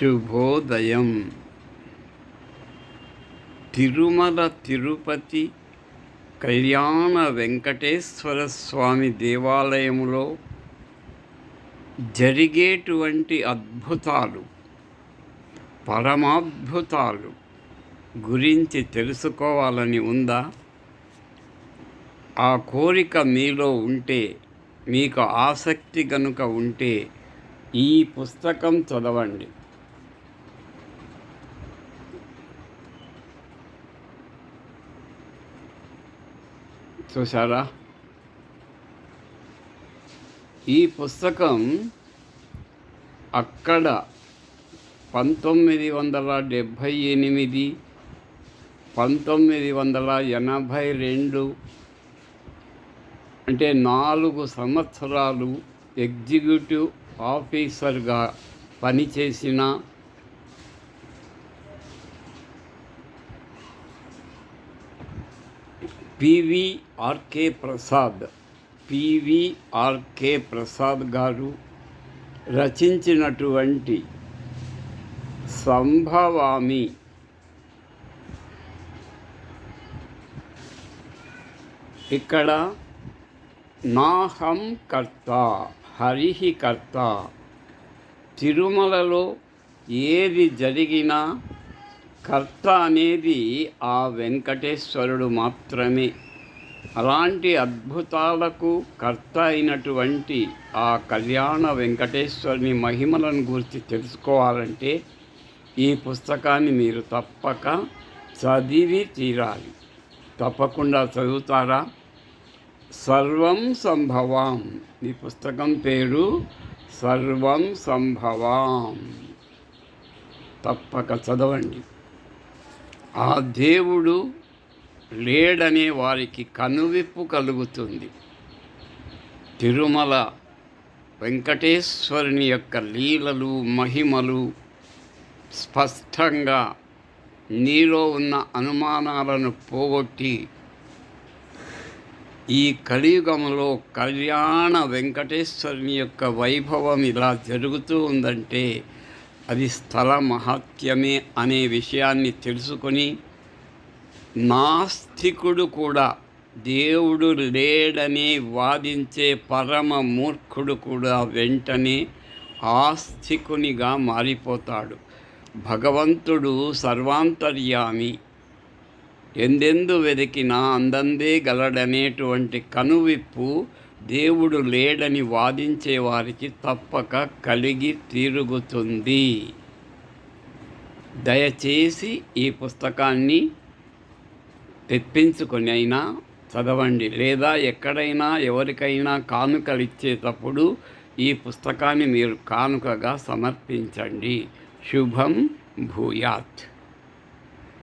శుభోదయం తిరుమల తిరుపతి కళ్యాణ వెంకటేశ్వర స్వామి దేవాలయంలో జరిగేటువంటి అద్భుతాలు పరమాద్భుతాలు గురించి తెలుసుకోవాలని ఉందా? ఆ కోరిక మీలో ఉంటే మీకు ఆసక్తి గనుక ఉంటే ఈ పుస్తకం చదవండి. చూసారా ఈ పుస్తకం అక్కడ పంతొమ్మిది వందల డెబ్భై ఎనిమిది పంతొమ్మిది వందల ఎనభై రెండు అంటే నాలుగు సంవత్సరాలు ఎగ్జిక్యూటివ్ ఆఫీసర్గా పనిచేసిన పివిఆర్కే ప్రసాద్. పివిఆర్కే ప్రసాద్ గారు రచించినటువంటి సంభవామి ఇక్కడ నాహం కర్త హరిహి కర్త తిరుమలలో ఏది జరిగినా కర్త అనేది ఆ వెంకటేశ్వరుడు మాత్రమే. అలాంటి అద్భుతాలకు కర్త అయినటువంటి ఆ కళ్యాణ వెంకటేశ్వరుని మహిమలను గురించి తెలుసుకోవాలంటే ఈ పుస్తకాన్ని మీరు తప్పక చదివి తీరాలి. తప్పకుండా చదువుతారా? సర్వం సంభవాం. ఈ పుస్తకం పేరు సర్వం సంభవాం. తప్పక చదవండి. ఆ దేవుడు లేడనే వారికి కనువిప్పు కలుగుతుంది. తిరుమల వెంకటేశ్వరుని యొక్క లీలలు మహిమలు స్పష్టంగా నీలో ఉన్న అనుమానాలను పోగొట్టి ఈ కలియుగంలో కళ్యాణ వెంకటేశ్వరుని యొక్క వైభవం ఇలా జరుగుతూ ఉందంటే అది స్థల మహత్యమే అనే విషయాన్ని తెలుసుకొని నాస్తికుడు కూడా దేవుడు లేడని వాదించే పరమ మూర్ఖుడు కూడా వెంటనే ఆస్తికునిగా మారిపోతాడు. భగవంతుడు సర్వాంతర్యామి. ఎందెందు వెతికినా అందందే గలడనేటువంటి కనువిప్పు దేవుడు లేడని వాదించే వారికి తప్పక కలిగి తీరుగుతుంది. దయచేసి ఈ పుస్తకాన్ని తెప్పించుకొని అయినా చదవండి. లేదా ఎక్కడైనా ఎవరికైనా కానుకలు ఇచ్చేటప్పుడు ఈ పుస్తకాన్ని మీరు కానుకగా సమర్పించండి. శుభం భూయాత్.